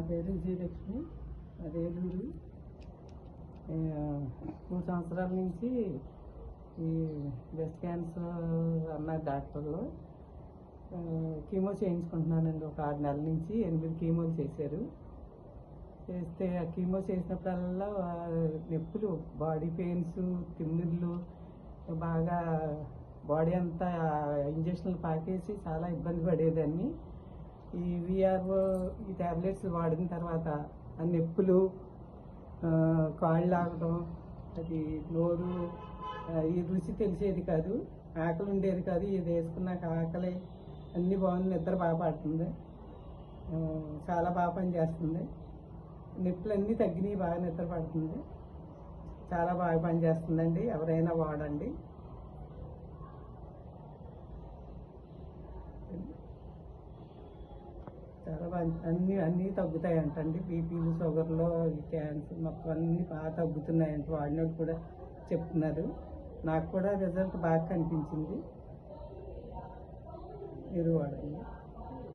నా పేరు విజయలక్ష్మి అది ఏలూరు మూడు సంవత్సరాల నుంచి ఈ బ్రెస్ట్ క్యాన్సర్ అన్న డాక్టర్లు కీమో చేయించుకుంటున్నానండి. ఒక ఆరు నెలల నుంచి ఎనిమిది కీమోలు చేశారు. చేస్తే ఆ కీమో చేసినప్పుడల్లా నొప్పులు బాడీ పెయిన్స్ తిమ్మిర్లు బాగా బాడీ అంతా ఇంజక్షన్లు పాకేసి చాలా ఇబ్బంది పడేదాన్ని. ఈ విఆర్ఓ ఈ టాబ్లెట్స్ వాడిన తర్వాత ఆ నొప్పులు కాళ్ళు ఆగడం అది నోరు ఈ రుచి తెలిసేది కాదు ఆకలి ఉండేది కాదు ఇది వేసుకున్నాక ఆకలి అన్నీ బాగుంది నిద్ర బాగా పడుతుంది. చాలా బాగా పనిచేస్తుంది నొప్పులు అన్నీ తగ్గినాయి బాగా నిద్ర పడుతుంది. చాలా బాగా పనిచేస్తుందండి ఎవరైనా వాడండి. చాలా అన్ని అన్నీ అన్నీ బీపీలు షుగర్లు క్యాన్సర్ మొత్తం అన్నీ బాగా తగ్గుతున్నాయంట. వాడినోడు కూడా చెప్తున్నారు. నాకు కూడా రిజల్ట్ బాగా కనిపించింది. మీరు వాడండి.